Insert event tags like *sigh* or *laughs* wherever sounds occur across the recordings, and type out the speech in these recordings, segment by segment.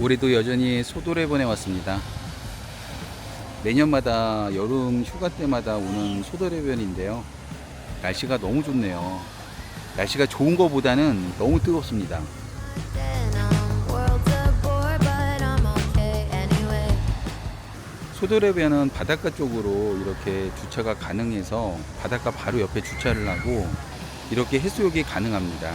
올해도 여전히 소도래번에 왔습니다. 매년마다 여름 휴가 때마다 오는 소도래변인데요. 날씨가 너무 좋네요. 날씨가 좋은 것보다는 너무 뜨겁습니다. 소도래변은 바닷가 쪽으로 이렇게 주차가 가능해서 바닷가 바로 옆에 주차를 하고 이렇게 해수욕이 가능합니다.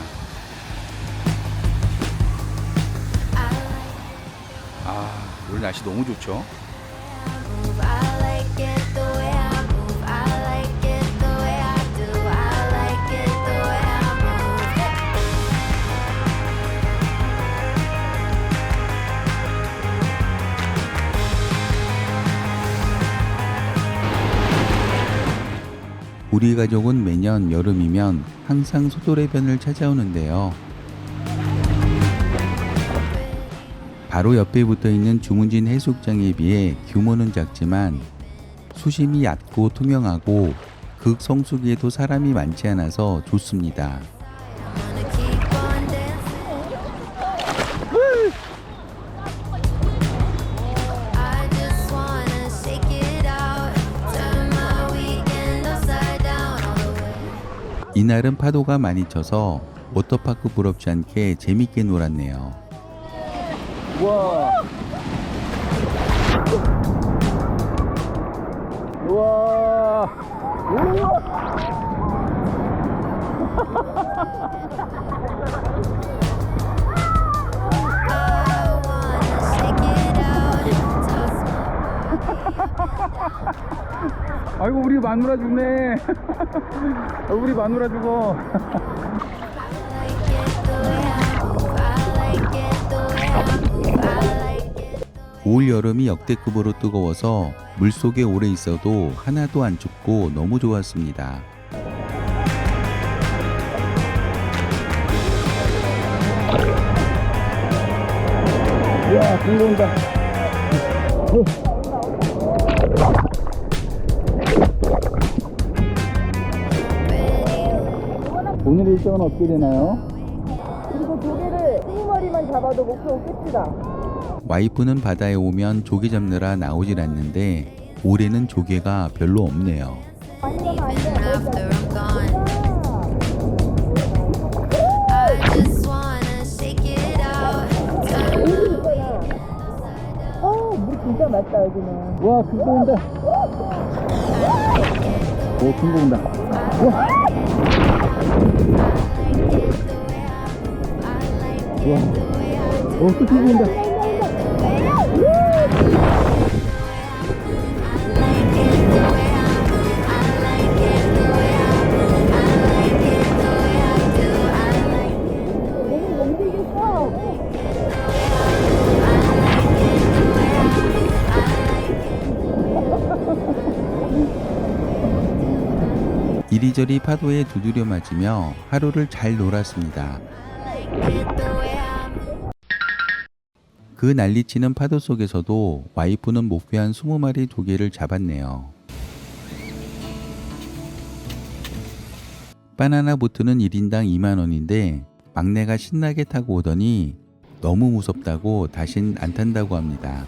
아, 오늘 날씨 너무 좋죠? 우리 가족은 매년 여름이면 항상 소도래변을 찾아오는데요. 바로 옆에 붙어 있는 주문진 해수욕장에 비해 규모는 작지만 수심이 얕고 투명하고 극성수기에도 사람이 많지 않아서 좋습니다. 이날은 파도가 많이 쳐서 워터파크 부럽지 않게 재밌게 놀았네요. 우와. 우와. Toss *laughs* 아이고 우리 마누라 죽네. *laughs* 우리 마누라 죽어. *laughs* 올 여름이 역대급으로 뜨거워서 물속에 오래 있어도 하나도 안 춥고 너무 좋았습니다. 야, 온다. 오늘 일정은 어떻게 되나요? 그리고 조개를 20마리만 잡아도 목표 끝이다. 와이프는 바다에 오면 조개 잡느라 나오질 않는데 올해는 조개가 별로 없네요. 와, 큰거 온다. 오, 큰거 온다. 우와. 우와. 오, 또 큰거 온다. 이리저리 파도에 두드려 맞으며 하루를 잘 놀았습니다. 그 난리치는 파도 속에서도 와이프는 목표한 20마리 조개를 잡았네요. 바나나 보트는 1인당 2만원인데 막내가 신나게 타고 오더니 너무 무섭다고 다신 안 탄다고 합니다.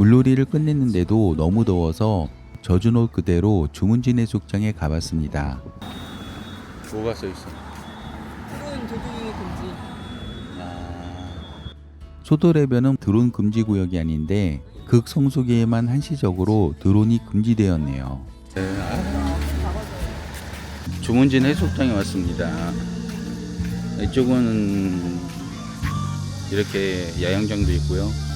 물놀이를 끝냈는데도 너무 더워서 젖은 옷 그대로 주문진 해수욕장에 가봤습니다. 뭐가 써 있어? 드론 조종이 금지. 소도래변은 드론 금지 구역이 아닌데 극성수기에만 한시적으로 드론이 금지되었네요. 주문진 해수욕장에 왔습니다. 이쪽은 이렇게 야영장도 있고요.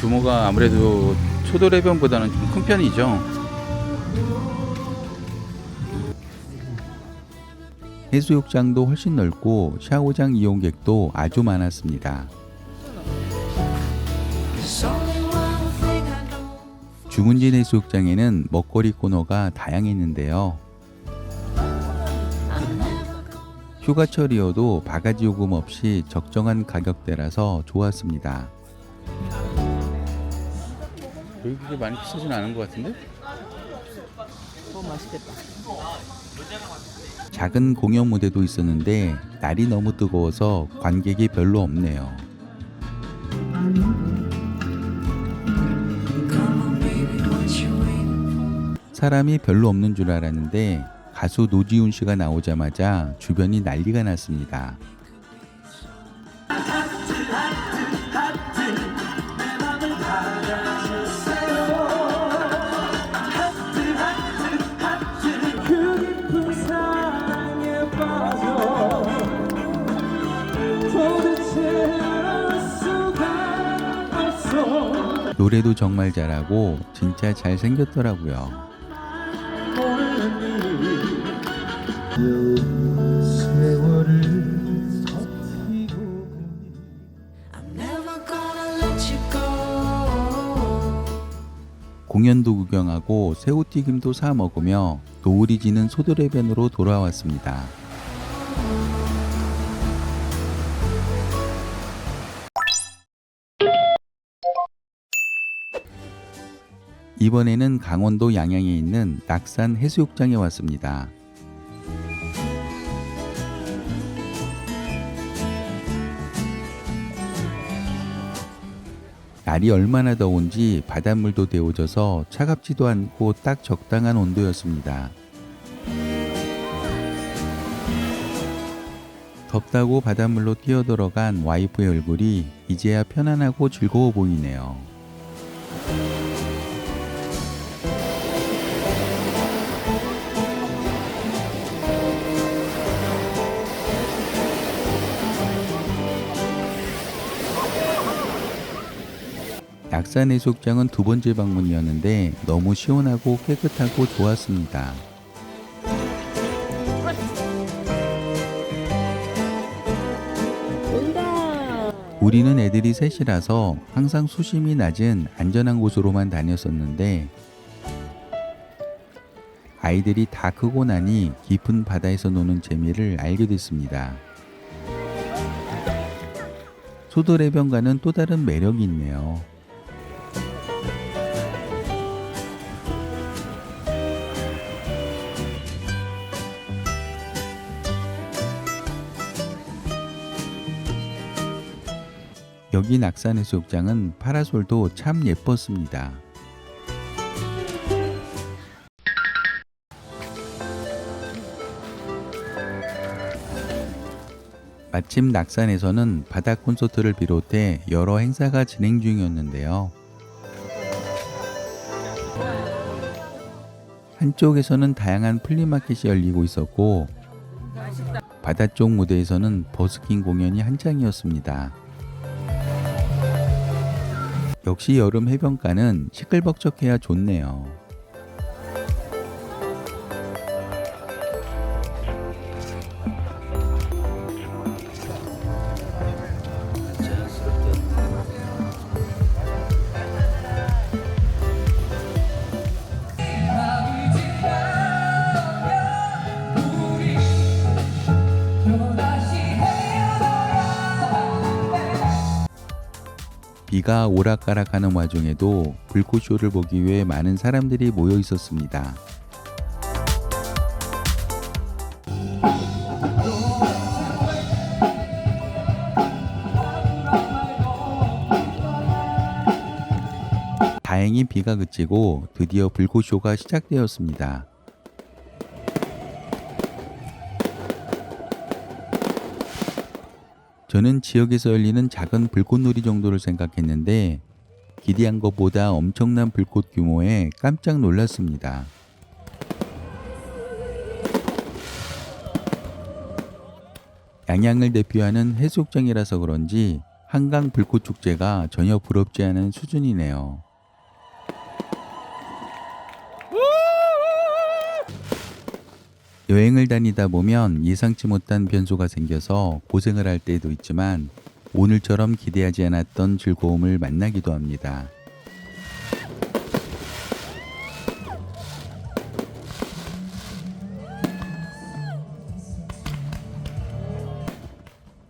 규모가 아무래도 소도래변보다는 좀 큰 편이죠. 해수욕장도 훨씬 넓고 샤워장 이용객도 아주 많았습니다. 주문진 해수욕장에는 먹거리 코너가 다양했는데요. 휴가철이어도 바가지 요금 없이 적정한 가격대라서 좋았습니다. 여기 그렇게 많이 비싸진 않은 것 같은데? 맛있겠다. 작은 공연 무대도 있었는데 날이 너무 뜨거워서 관객이 별로 없네요. 사람이 별로 없는 줄 알았는데 가수 노지훈 씨가 나오자마자 주변이 난리가 났습니다. 노래도 정말 잘하고 진짜 잘생겼더라고요. 공연도 구경하고 새우튀김도 사 먹으며 노을이 지는 소도래변으로 돌아왔습니다. 이번에는 강원도 양양에 있는 낙산 해수욕장에 왔습니다. 날이 얼마나 더운지 바닷물도 데워져서 차갑지도 않고 딱 적당한 온도였습니다. 덥다고 바닷물로 뛰어들어간 와이프의 얼굴이 이제야 편안하고 즐거워 보이네요. 낙산 해수욕장은 두 번째 방문이었는데 너무 시원하고 깨끗하고 좋았습니다. 우리는 애들이 셋이라서 항상 수심이 낮은 안전한 곳으로만 다녔었는데 아이들이 다 크고 나니 깊은 바다에서 노는 재미를 알게 됐습니다. 소도래변과는 또 다른 매력이 있네요. 여기 낙산해수욕장은 파라솔도 참 예뻤습니다. 마침 낙산에서는 바다 콘서트를 비롯해 여러 행사가 진행 중이었는데요. 한쪽에서는 다양한 플리마켓이 열리고 있었고 바다 쪽 무대에서는 버스킹 공연이 한창이었습니다. 역시 여름 해변가는 시끌벅적해야 좋네요. 비가 오락가락하는 와중에도 불꽃쇼를 보기 위해 많은 사람들이 모여 있었습니다. 다행히 비가 그치고 드디어 불꽃쇼가 시작되었습니다. 저는 지역에서 열리는 작은 불꽃놀이 정도를 생각했는데 기대한 것보다 엄청난 불꽃 규모에 깜짝 놀랐습니다. 양양을 대표하는 해수욕장이라서 그런지 한강 불꽃 축제가 전혀 부럽지 않은 수준이네요. 여행을 다니다 보면 예상치 못한 변수가 생겨서 고생을 할 때도 있지만 오늘처럼 기대하지 않았던 즐거움을 만나기도 합니다.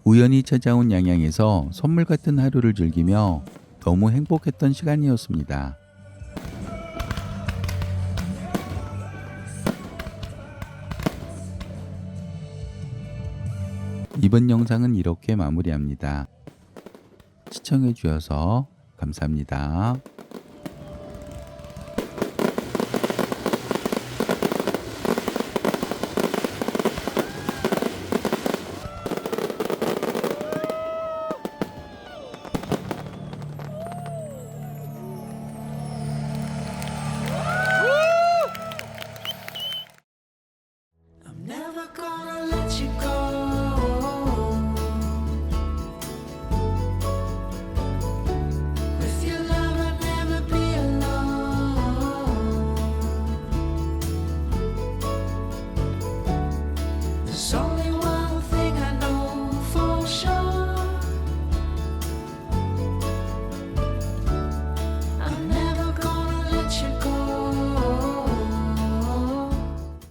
우연히 찾아온 양양에서 선물 같은 하루를 즐기며 너무 행복했던 시간이었습니다. 이번 영상은 이렇게 마무리합니다. 시청해 주셔서 감사합니다.